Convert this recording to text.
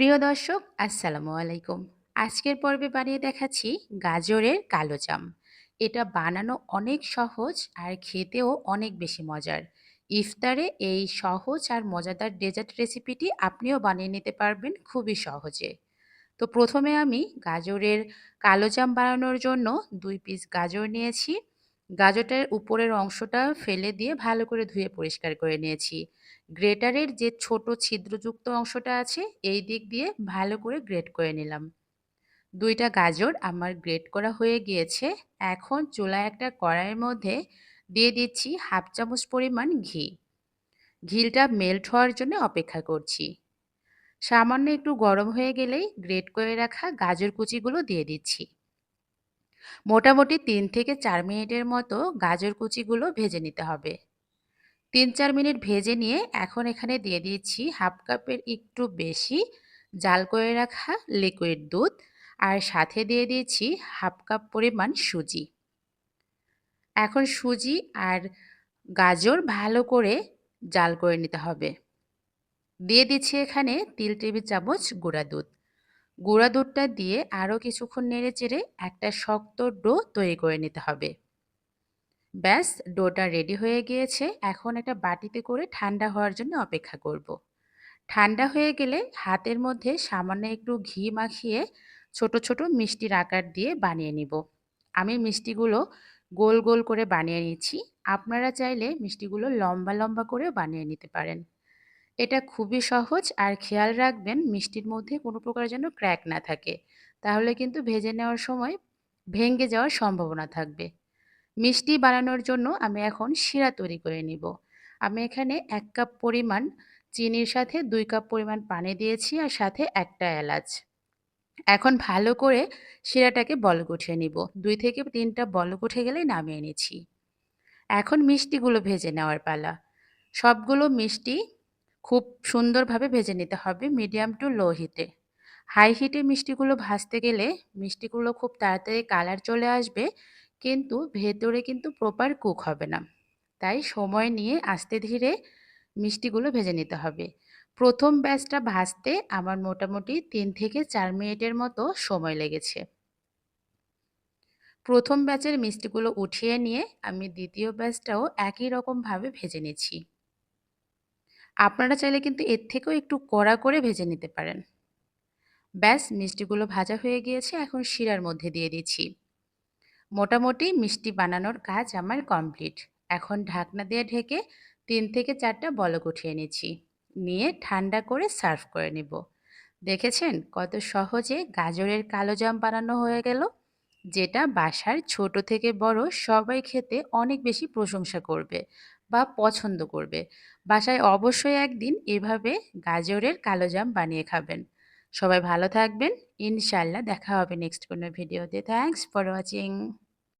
প্রিয় দর্শক, আসসালামু আলাইকুম। আজকের পর্বে বানিয়ে দেখাচ্ছি গাজরের কালো জাম। এটা বানানো অনেক সহজ আর খেতেও অনেক বেশি মজার। ইফতারে এই সহজ আর মজাদার ডেজার্ট রেসিপিটি আপনিও বানিয়ে নিতে পারবেন খুবই সহজে। তো প্রথমে আমি গাজরের কালো জাম বানানোর জন্য দুই পিস গাজর নিয়েছি। গাজরটার উপরের অংশটা ফেলে দিয়ে ভালো করে ধুয়ে পরিষ্কার করে নিয়েছি। গ্রেটারের যে ছোট ছিদ্রযুক্ত অংশটা আছে, এই দিক দিয়ে ভালো করে গ্রেট করে নিলাম। দুইটা গাজর আমার গ্রেট করা হয়ে গিয়েছে। এখন চুলায় একটা কড়াইয়ের মধ্যে দিয়ে দিচ্ছি হাফ চামচ পরিমাণ ঘি। ঘিলটা মেল্ট হওয়ার জন্য অপেক্ষা করছি। সামান্য একটু গরম হয়ে গেলেই গ্রেট করে রাখা গাজর কুচিগুলো দিয়ে দিচ্ছি। মোটামুটি তিন থেকে চার মিনিটের মতো গাজর কুচিগুলো ভেজে নিতে হবে। তিন চার মিনিট ভেজে নিয়ে এখন এখানে দিয়ে দিচ্ছি হাফ কাপের একটু বেশি জাল করে রাখা লিকুইড দুধ আর সাথে দিয়ে দিয়েছি হাফ কাপ পরিমাণ সুজি। এখন সুজি আর গাজর ভালো করে জাল করে নিতে হবে। দিয়ে দিচ্ছি এখানে তিল টেবিল চামচ গুঁড়া দুধ। গুঁড়া দুধটা দিয়ে আরও কিছুক্ষণ নেড়ে চেড়ে একটা শক্ত ডো তৈরি করে নিতে হবে। ব্যাস, ডোটা রেডি হয়ে গিয়েছে। এখন একটা বাটিতে করে ঠান্ডা হওয়ার জন্য অপেক্ষা করব। ঠান্ডা হয়ে গেলে হাতের মধ্যে সামান্য একটু ঘি মাখিয়ে ছোট ছোট মিষ্টির আকার দিয়ে বানিয়ে নিব। আমি মিষ্টিগুলো গোল গোল করে বানিয়ে নিচ্ছি। আপনারা চাইলে মিষ্টিগুলো লম্বা লম্বা করে বানিয়ে নিতে পারেন। এটা খুবই সহজ। আর খেয়াল রাখবেন, মিষ্টির মধ্যে কোনো প্রকার যেন ক্র্যাক না থাকে। তাহলে কিন্তু ভেজে নেওয়ার সময় ভেঙে যাওয়ার সম্ভাবনা থাকবে। মিষ্টি বানানোর জন্য আমি এখন শিরা তৈরি করে নিব। আমি এখানে এক কাপ পরিমাণ চিনির সাথে দুই কাপ পরিমাণ পানি দিয়েছি আর সাথে একটা এলাচ। এখন ভালো করে শিরাটাকে বল গুঠিয়ে নিব। দুই থেকে তিনটা বল উঠে গেলেই নামিয়ে নিচ্ছি। এখন মিষ্টিগুলো ভেজে নেওয়ার পালা। সবগুলো মিষ্টি খুব সুন্দরভাবে ভেজে নিতে হবে মিডিয়াম টু লো হিটে। হাই হিটে মিষ্টিগুলো ভাজতে গেলে মিষ্টিগুলো খুব তাড়াতাড়ি কালার চলে আসবে, কিন্তু ভেতরে কিন্তু প্রপার কুক হবে না। তাই সময় নিয়ে আস্তে ধীরে মিষ্টিগুলো ভেজে নিতে হবে। প্রথম ব্যাচটা ভাজতে আমার মোটামুটি তিন থেকে চার মিনিটের মতো সময় লেগেছে। প্রথম ব্যাচের মিষ্টিগুলো উঠিয়ে নিয়ে আমি দ্বিতীয় ব্যাচটাও একই রকমভাবে ভেজে নিচ্ছি। আপনারা চাইলে কিন্তু এর থেকেও একটু কড়া করে ভেজে নিতে পারেন। ব্যাস, মিষ্টিগুলো ভাজা হয়ে গিয়েছে, এখন শিরার মধ্যে দিয়ে দিচ্ছি। মোটামুটি মিষ্টি বানানোর কাজ আমার কমপ্লিট। এখন ঢাকনা দিয়ে ঢেকে তিন থেকে চারটা বলক উঠিয়ে নিচ্ছি। নিয়ে ঠান্ডা করে সার্ভ করে নিব। দেখেছেন কত সহজে গাজরের কালো জাম বানানো হয়ে গেল? যেটা বাসার ছোট থেকে বড় সবাই খেতে অনেক বেশি প্রশংসা করবে বা পছন্দ করবে। বাসায় অবশ্যই একদিন এভাবে গাজরের কালো জাম বানিয়ে খাবেন। সবাই ভালো থাকবেন। ইনশাল্লাহ দেখা হবে নেক্সট কোনো ভিডিওতে থ্যাংকস ফর ওয়াচিং